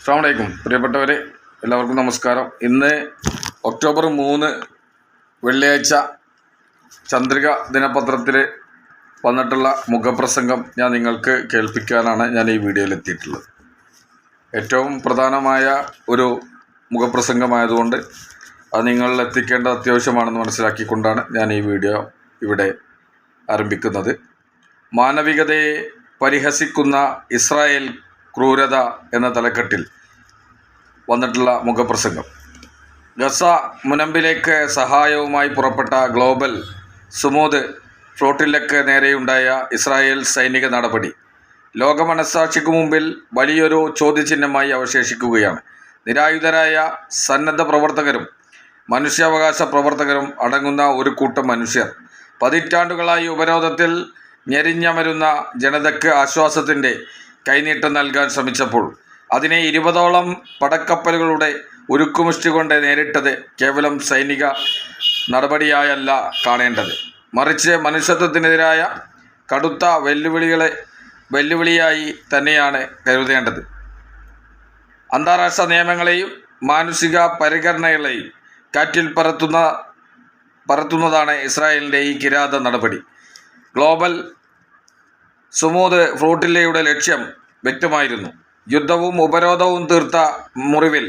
അസ്സാമലൈക്കും പ്രിയപ്പെട്ടവരെ എല്ലാവർക്കും നമസ്കാരം. ഇന്ന് ഒക്ടോബർ മൂന്ന് വെള്ളിയാഴ്ച ചന്ദ്രിക ദിനപത്രത്തിൽ വന്നിട്ടുള്ള മുഖപ്രസംഗം ഞാൻ നിങ്ങൾക്ക് കേൾപ്പിക്കാനാണ് ഞാൻ ഈ വീഡിയോയിൽ എത്തിയിട്ടുള്ളത്. ഏറ്റവും പ്രധാനമായ ഒരു മുഖപ്രസംഗമായതുകൊണ്ട് അത് നിങ്ങളിൽ എത്തിക്കേണ്ടത് അത്യാവശ്യമാണെന്ന് മനസ്സിലാക്കിക്കൊണ്ടാണ് ഞാൻ ഈ വീഡിയോ ഇവിടെ ആരംഭിക്കുന്നത്. മാനവികതയെ പരിഹസിക്കുന്ന ഇസ്രായേൽ ക്രൂരത എന്ന തലക്കെട്ടിൽ വന്നിട്ടുള്ള മുഖപ്രസംഗം. ഗസ മുനമ്പിലേക്ക് സഹായവുമായി പുറപ്പെട്ട ഗ്ലോബൽ സുമൂദ് ഫ്ലോട്ടിലേക്ക് നേരെയുണ്ടായ ഇസ്രായേൽ സൈനിക നടപടി ലോകമനസാക്ഷിക്ക് മുമ്പിൽ വലിയൊരു ചോദ്യചിഹ്നമായി അവശേഷിക്കുകയാണ്. നിരായുധരായ സന്നദ്ധ പ്രവർത്തകരും മനുഷ്യാവകാശ പ്രവർത്തകരും അടങ്ങുന്ന ഒരു കൂട്ടം മനുഷ്യർ പതിറ്റാണ്ടുകളായി ഉപരോധത്തിൽ ഞെരിഞ്ഞമരുന്ന ജനതയ്ക്ക് ആശ്വാസത്തിന്റെ കൈനീട്ടം നൽകാൻ ശ്രമിച്ചപ്പോൾ അതിനെ ഇരുപതോളം പടക്കപ്പലുകളുടെ ഉരുക്കുമുഷ്ടി കൊണ്ട് നേരിട്ടത് കേവലം സൈനിക നടപടിയായല്ല കാണേണ്ടത്. മറിച്ച് മനുഷ്യത്വത്തിനെതിരായ കടുത്ത വെല്ലുവിളികളെ വെല്ലുവിളിയായി തന്നെയാണ് കരുതേണ്ടത്. അന്താരാഷ്ട്ര നിയമങ്ങളെയും മാനുഷിക പരിഗണനകളെയും കാറ്റിൽ പറത്തുന്ന പറത്തുന്നതാണ് ഇസ്രായേലിന്റെ ഈ കിരാത നടപടി. ഗ്ലോബൽ സുമൂദ് ഫ്ലോട്ടില്ലയുടെ ലക്ഷ്യം വ്യക്തമായിരുന്നു. യുദ്ധവും ഉപരോധവും തീർത്ത മുറിവിൽ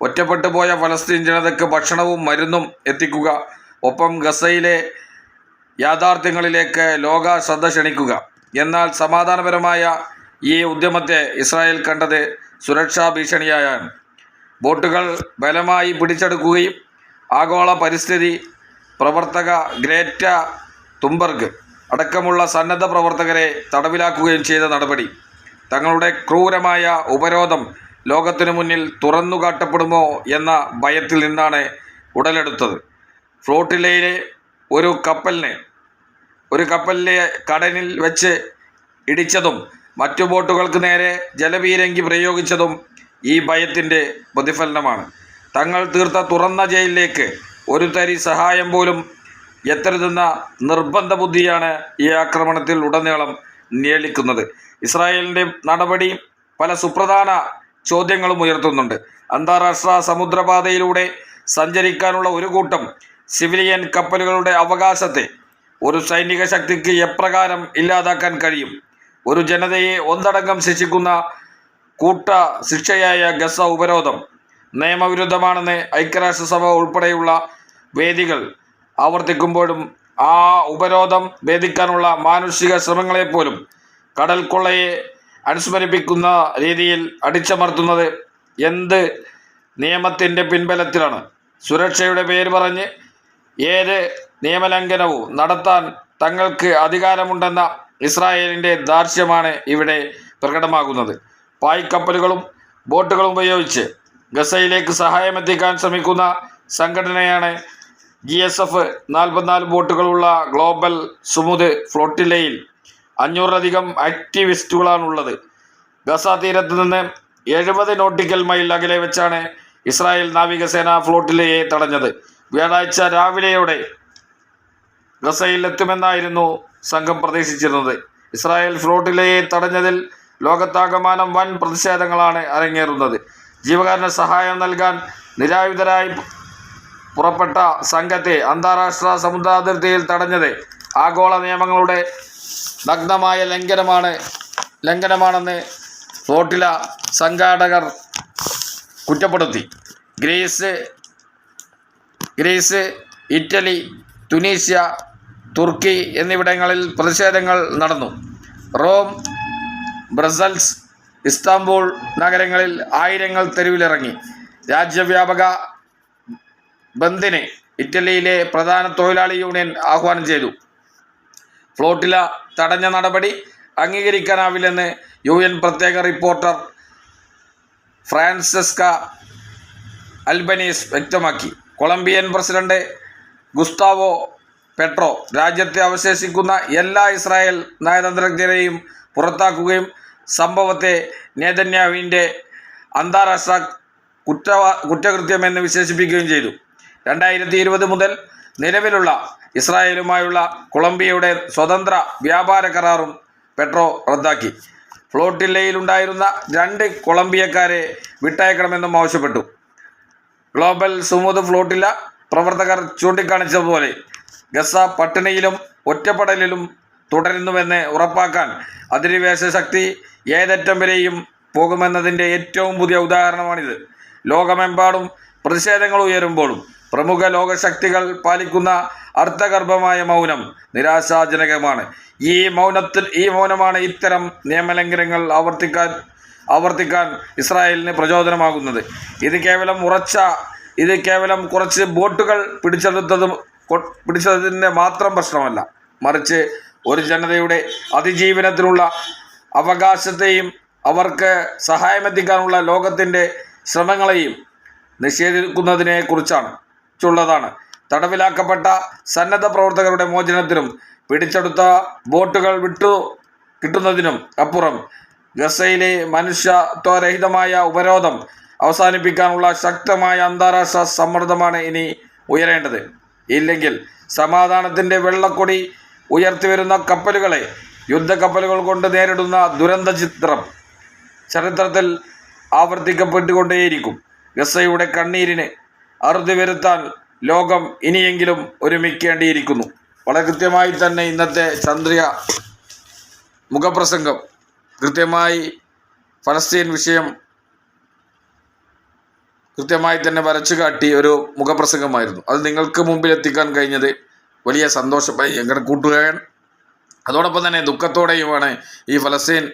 ഒറ്റപ്പെട്ടു പോയ ഫലസ്തീൻ ജനതയ്ക്ക് ഭക്ഷണവും മരുന്നും എത്തിക്കുക ഒപ്പം ഗസയിലെ യാഥാർത്ഥ്യങ്ങളിലേക്ക് ലോക ശ്രദ്ധ ക്ഷണിക്കുക. എന്നാൽ സമാധാനപരമായ ഈ ഉദ്യമത്തെ ഇസ്രായേൽ കണ്ടത് സുരക്ഷാ ഭീഷണിയായാണ്. ബോട്ടുകൾ ബലമായി പിടിച്ചെടുക്കുകയും ആഗോള പരിസ്ഥിതി പ്രവർത്തക ഗ്രേറ്റ തുംബർഗ് അടക്കമുള്ള സന്നദ്ധ പ്രവർത്തകരെ തടവിലാക്കുകയും ചെയ്ത നടപടി. തങ്ങളുടെ ക്രൂരമായ ഉപരോധം ലോകത്തിനു മുന്നിൽ തുറന്നു കാട്ടപ്പെടുമോ എന്ന ഭയത്തിൽ നിന്നാണ് ഉടലെടുത്തത്. ഫ്ലോട്ടിലയിലെ ഒരു കപ്പലിനെ ഒരു കപ്പലിലെ കടലിൽ വെച്ച് ഇടിച്ചതും മറ്റു ബോട്ടുകൾക്ക് നേരെ ജലപീരങ്കി പ്രയോഗിച്ചതും ഈ ഭയത്തിന്റെ പ്രതിഫലനമാണ്. തങ്ങൾ തീർത്ത തുറന്ന ജയിലിലേക്ക് ഒരു തരി സഹായം പോലും എത്തരുതെന്ന നിർബന്ധ ബുദ്ധിയാണ് ഈ ആക്രമണത്തിൽ ഉടനീളം നിയലിക്കുന്നത് ഇസ്രായേലിന്റെ നടപടി പല സുപ്രധാന ചോദ്യങ്ങളും ഉയർത്തുന്നുണ്ട്. അന്താരാഷ്ട്ര സമുദ്രപാതയിലൂടെ സഞ്ചരിക്കാനുള്ള ഒരു കൂട്ടം സിവിലിയൻ കപ്പലുകളുടെ അവകാശത്തെ ഒരു സൈനിക ശക്തിക്ക് എപ്രകാരം ഇല്ലാതാക്കാൻ കഴിയും? ഒരു ജനതയെ ഒന്നടങ്കം ശിക്ഷിക്കുന്ന കൂട്ട ശിക്ഷയായ ഗസ ഉപരോധം നിയമവിരുദ്ധമാണെന്ന് ഐക്യരാഷ്ട്രസഭ ഉൾപ്പെടെയുള്ള വേദികൾ ആവർത്തിക്കുമ്പോഴും ആ ഉപരോധം ഭേദിക്കാനുള്ള മാനുഷിക ശ്രമങ്ങളെപ്പോലും കടൽ കൊള്ളയെ അനുസ്മരിപ്പിക്കുന്ന രീതിയിൽ അടിച്ചമർത്തുന്നത് എന്ത് നിയമത്തിന്റെ പിൻബലത്തിലാണ്? സുരക്ഷയുടെ പേര് പറഞ്ഞ് ഏത് നിയമലംഘനവും നടത്താൻ തങ്ങൾക്ക് അധികാരമുണ്ടെന്ന ഇസ്രായേലിന്റെ ദാർശ്യമാണ് ഇവിടെ പ്രകടമാകുന്നത്. പായ്ക്കപ്പലുകളും ബോട്ടുകളും ഉപയോഗിച്ച് ഗസയിലേക്ക് സഹായമെത്തിക്കാൻ ശ്രമിക്കുന്ന സംഘടനയാണ് ജി എസ് എഫ് നാൽപ്പത്തിനാല് ബോട്ടുകളുള്ള ഗ്ലോബൽ സുമുദ് ഫ്ലോട്ടിലയിൽ അഞ്ഞൂറിലധികം ആക്ടിവിസ്റ്റുകളാണുള്ളത്. ഗസ തീരത്ത് നിന്ന് എഴുപത് നോട്ടിക്കൽ മൈൽ അകലെ വെച്ചാണ് ഇസ്രായേൽ നാവികസേന ഫ്ലോട്ടിലയെ തടഞ്ഞത്. വ്യാഴാഴ്ച രാവിലെയോടെ ഗസയിൽ എത്തുമെന്നായിരുന്നു സംഘം പ്രതീക്ഷിച്ചിരുന്നത്. ഇസ്രായേൽ ഫ്ലോട്ടിലയെ തടഞ്ഞതിൽ ലോകത്താകമാനം വൻ പ്രതിഷേധങ്ങളാണ് അരങ്ങേറുന്നത്. ജീവകാരന് സഹായം നൽകാൻ നിരായുധരായി പുറപ്പെട്ട സംഘത്തെ അന്താരാഷ്ട്ര സമുദ്രാതിർത്തിയിൽ തടഞ്ഞത് ആഗോള നിയമങ്ങളുടെ നഗ്നമായ ലംഘനമാണ് ലംഘനമാണെന്ന് ഫ്ലോട്ടില സംഘാടകർ കുറ്റപ്പെടുത്തി. ഗ്രീസ് ഗ്രീസ് ഇറ്റലി തുനീഷ്യ തുർക്കി എന്നിവിടങ്ങളിൽ പ്രതിഷേധങ്ങൾ നടന്നു. റോം ബ്രസൽസ് ഇസ്താംബൂൾ നഗരങ്ങളിൽ ആയിരങ്ങൾ തെരുവിലിറങ്ങി. രാജ്യവ്യാപക ബന്ദിന് ഇറ്റലിയിലെ പ്രധാന തൊഴിലാളി യൂണിയൻ ആഹ്വാനം ചെയ്തു. ഫ്ലോട്ടില തടഞ്ഞ നടപടി അംഗീകരിക്കാനാവില്ലെന്ന് യു എൻ പ്രത്യേക റിപ്പോർട്ടർ ഫ്രാൻസെസ്ക അൽബനീസ് വ്യക്തമാക്കി. കൊളംബിയൻ പ്രസിഡന്റ് ഗുസ്താവോ പെട്രോ രാജ്യത്തെ അവശേഷിക്കുന്ന എല്ലാ ഇസ്രായേൽ നയതന്ത്രജ്ഞരെയും പുറത്താക്കുകയും സംഭവത്തെ നേതന്യാവിന്റെ അന്താരാഷ്ട്ര കുറ്റ കുറ്റകൃത്യമെന്ന് വിശേഷിപ്പിക്കുകയും ചെയ്തു. രണ്ടായിരത്തി ഇരുപത് മുതൽ നിലവിലുള്ള ഇസ്രായേലുമായുള്ള കൊളംബിയയുടെ സ്വതന്ത്ര വ്യാപാര കരാറും പെട്രോ റദ്ദാക്കി. ഫ്ലോട്ടില്ലയിലുണ്ടായിരുന്ന രണ്ട് കൊളംബിയക്കാരെ വിട്ടയക്കണമെന്നും ആവശ്യപ്പെട്ടു. ഗ്ലോബൽ സുമുദ് ഫ്ലോട്ടില്ല പ്രവർത്തകർ ചൂണ്ടിക്കാണിച്ചതുപോലെ ഗസ പട്ടിണിയിലും ഒറ്റപ്പെടലിലും തുടരുന്നുവെന്ന് ഉറപ്പാക്കാൻ അധിനിവേശ ശക്തി ഏതറ്റം വരെയും പോകുമെന്നതിന്റെ ഏറ്റവും പുതിയ ഉദാഹരണമാണിത്. ലോകമെമ്പാടും പ്രതിഷേധങ്ങൾ ഉയരുമ്പോഴും പ്രമുഖ ലോകശക്തികൾ പാലിക്കുന്ന അർത്ഥഗർഭമായ മൗനം നിരാശാജനകമാണ്. ഈ മൗനത്തിൽ ഈ മൗനമാണ് ഇത്തരം നിയമലംഘനങ്ങൾ ആവർത്തിക്കാൻ ആവർത്തിക്കാൻ ഇസ്രായേലിന് പ്രചോദനമാകുന്നത്. ഇത് കേവലം ഉറച്ച ഇത് കേവലം കുറച്ച് ബോട്ടുകൾ പിടിച്ചെടുത്തതും പിടിച്ചതിന്റെ മാത്രം പ്രശ്നമല്ല. മറിച്ച് ഒരു ജനതയുടെ അതിജീവനത്തിനുള്ള അവകാശത്തെയും അവർക്ക് സഹായമെത്തിക്കാനുള്ള ലോകത്തിന്റെ ശ്രമങ്ങളെയും നിഷേധിക്കുന്നതിനെ കുറിച്ചാണ്. ച്ചുള്ളതാണ്. തടവിലാക്കപ്പെട്ട സന്നദ്ധ പ്രവർത്തകരുടെ മോചനത്തിനും പിടിച്ചെടുത്ത ബോട്ടുകൾ വിട്ടു കിട്ടുന്നതിനും അപ്പുറം ഗസയിലെ മനുഷ്യത്വരഹിതമായ ഉപരോധം അവസാനിപ്പിക്കാനുള്ള ശക്തമായ അന്താരാഷ്ട്ര സമ്മർദ്ദമാണ് ഇനി ഉയരേണ്ടത്. ഇല്ലെങ്കിൽ സമാധാനത്തിന്റെ വെള്ളക്കൊടി ഉയർത്തിവരുന്ന കപ്പലുകളെ യുദ്ധക്കപ്പലുകൾ കൊണ്ട് നേരിടുന്ന ദുരന്ത ചിത്രം ചരിത്രത്തിൽ ആവർത്തിക്കപ്പെട്ടുകൊണ്ടേയിരിക്കും. ഗസയുടെ കണ്ണീരിന് അറുതി വരുത്താൻ ലോകം ഇനിയെങ്കിലും ഒരുമിക്കേണ്ടിയിരിക്കുന്നു. വളരെ കൃത്യമായി തന്നെ ഇന്നത്തെ ചന്ദ്രിക മുഖപ്രസംഗം കൃത്യമായി ഫലസ്തീൻ വിഷയം കൃത്യമായി തന്നെ വരച്ചു കാട്ടി ഒരു മുഖപ്രസംഗമായിരുന്നു. അത് നിങ്ങൾക്ക് മുമ്പിൽ എത്തിക്കാൻ കഴിഞ്ഞത് വലിയ സന്തോഷമായി ഞങ്ങളുടെ കൂട്ടുകാരൻ. അതോടൊപ്പം തന്നെ ദുഃഖത്തോടെയുമാണ് ഈ ഫലസ്തീൻ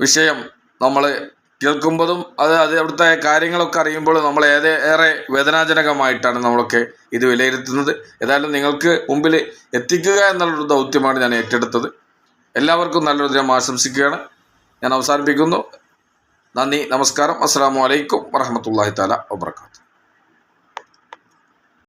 വിഷയം നമ്മൾ കേൾക്കുമ്പോഴും അത് അത് അവിടുത്തെ കാര്യങ്ങളൊക്കെ അറിയുമ്പോൾ നമ്മൾ ഏറെ ഏറെ വേദനാജനകമായിട്ടാണ് നമ്മളൊക്കെ ഇത് വിലയിരുത്തുന്നത്. ഏതായാലും നിങ്ങൾക്ക് മുമ്പിൽ എത്തിക്കുക എന്നുള്ളൊരു ദൗത്യമാണ് ഞാൻ ഏറ്റെടുത്തത്. എല്ലാവർക്കും നല്ലൊരു ദിനം ആശംസിക്കുകയാണ്. ഞാൻ അവസാനിപ്പിക്കുന്നു. നന്ദി നമസ്കാരം. അസ്സാം വലൈക്കും വറഹമത്തല്ലാഹി താല വാബർക്കാത്തു